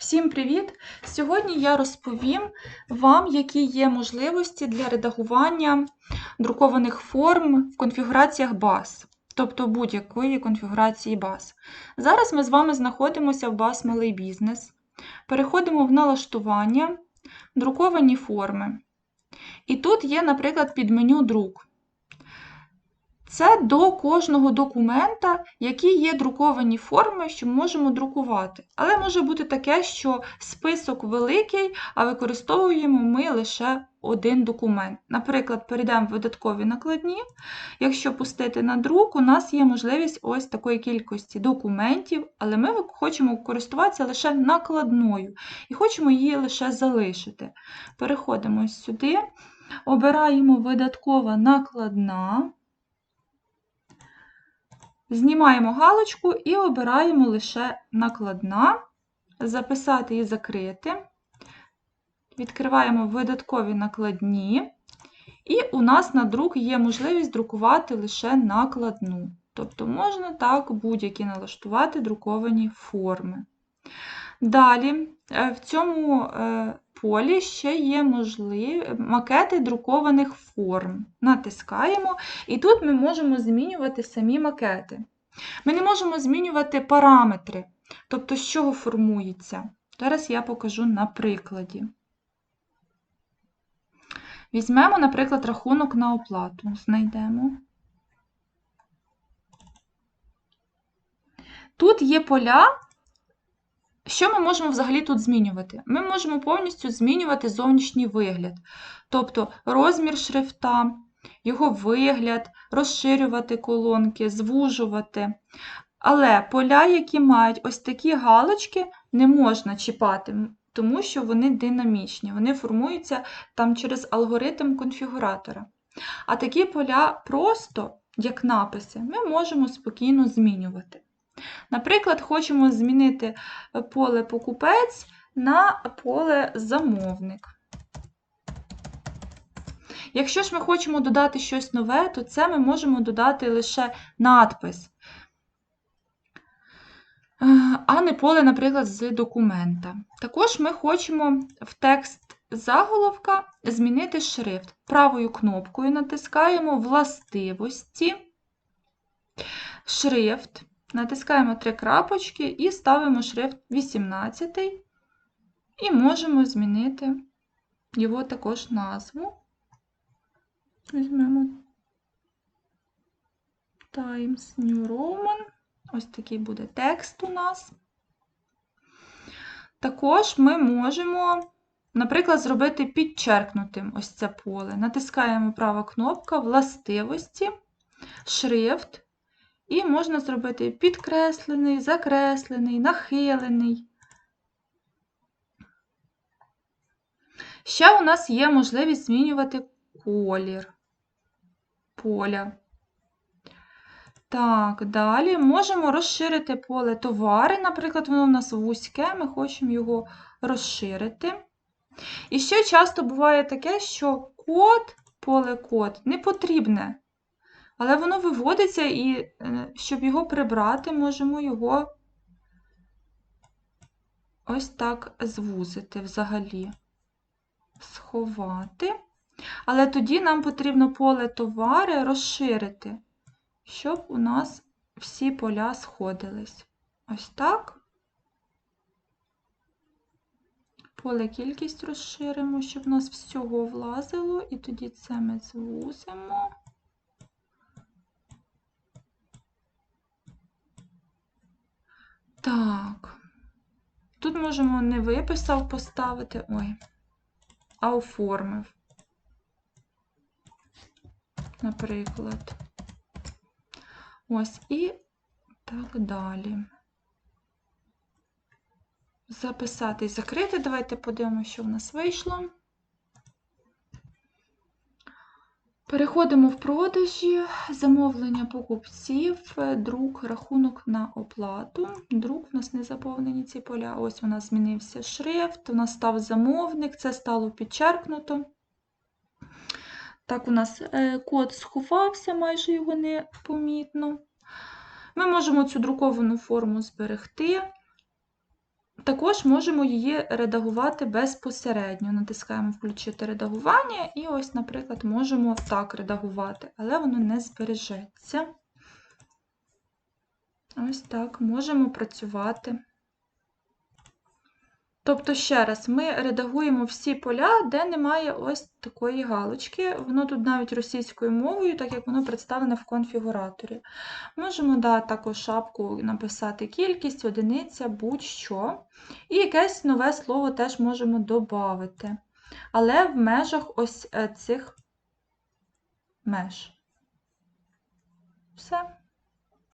Всім привіт! Сьогодні я розповім вам, які є можливості для редагування друкованих форм в конфігураціях баз, тобто будь-якої конфігурації баз. Зараз ми з вами знаходимося в баз Малий бізнес. Переходимо в налаштування, друковані форми. І тут є, наприклад, підменю друк. Це до кожного документа, які є друковані форми, що можемо друкувати. Але може бути таке, що список великий, а використовуємо ми лише один документ. Наприклад, перейдемо в видаткові накладні. Якщо пустити на друк, у нас є можливість ось такої кількості документів, але ми хочемо користуватися лише накладною і хочемо її лише залишити. Переходимо сюди, обираємо видаткова накладна. Знімаємо галочку і обираємо лише накладна, записати і закрити. Відкриваємо видаткові накладні, і у нас на друк є можливість друкувати лише накладну. Тобто можна так будь-які налаштувати друковані форми. Далі, е, в цьому е, полі ще є можливі макети друкованих форм. Натискаємо, і тут ми можемо змінювати самі макети. Ми не можемо змінювати параметри, тобто з чого формується. Зараз я покажу на прикладі. Візьмемо, наприклад, рахунок на оплату. Знайдемо. Тут є поля, що ми можемо взагалі тут змінювати? Ми можемо повністю змінювати зовнішній вигляд, тобто розмір шрифта, його вигляд, розширювати колонки, звужувати. Але поля, які мають ось такі галочки, не можна чіпати, тому що вони динамічні, вони формуються там через алгоритм конфігуратора. А такі поля просто, як написи, ми можемо спокійно змінювати. Наприклад, хочемо змінити поле покупець на поле замовник. Якщо ж ми хочемо додати щось нове, то це ми можемо додати лише надпис, а не поле, наприклад, з документа. Також ми хочемо в текст заголовка змінити шрифт. Правою кнопкою натискаємо властивості, шрифт. Натискаємо три крапочки і ставимо шрифт 18 і можемо змінити його також назву. Візьмемо Times New Roman. Ось такий буде текст у нас. Також ми можемо, наприклад, зробити підчеркнутим ось це поле. Натискаємо права кнопка властивості, шрифт. І можна зробити підкреслений, закреслений, нахилений. Ще у нас є можливість змінювати колір поля. Так, далі можемо розширити поле товари. Наприклад, воно у нас вузьке, ми хочемо його розширити. І ще часто буває таке, що код, поле код не потрібне. Але воно виводиться, і е, щоб його прибрати, можемо його ось так звузити взагалі, сховати. Але тоді нам потрібно поле товари розширити, щоб у нас всі поля сходились. Ось так. Поле кількість розширимо, щоб у нас всього влазило, і тоді це ми звузимо. Так, тут можемо не виписав поставити, ой, а оформив, наприклад. Ось і так далі. Записати і закрити. Давайте подивимося, що в нас вийшло. Переходимо в продажі, замовлення покупців, друк, рахунок на оплату. Друк у нас не заповнені ці поля. Ось у нас змінився шрифт, у нас став замовник, це стало підчеркнуто. Так, у нас е, код сховався, майже його не помітно. Ми можемо цю друковану форму зберегти. Також можемо її редагувати безпосередньо. Натискаємо Включити редагування, і ось, наприклад, можемо так редагувати, але воно не збережеться. Ось так, можемо працювати. Тобто, ще раз, ми редагуємо всі поля, де немає ось такої галочки. Воно тут навіть російською мовою, так як воно представлене в конфігураторі. Можемо да, також шапку написати кількість, одиниця, будь-що. І якесь нове слово теж можемо додати. Але в межах ось е, цих меж. Все.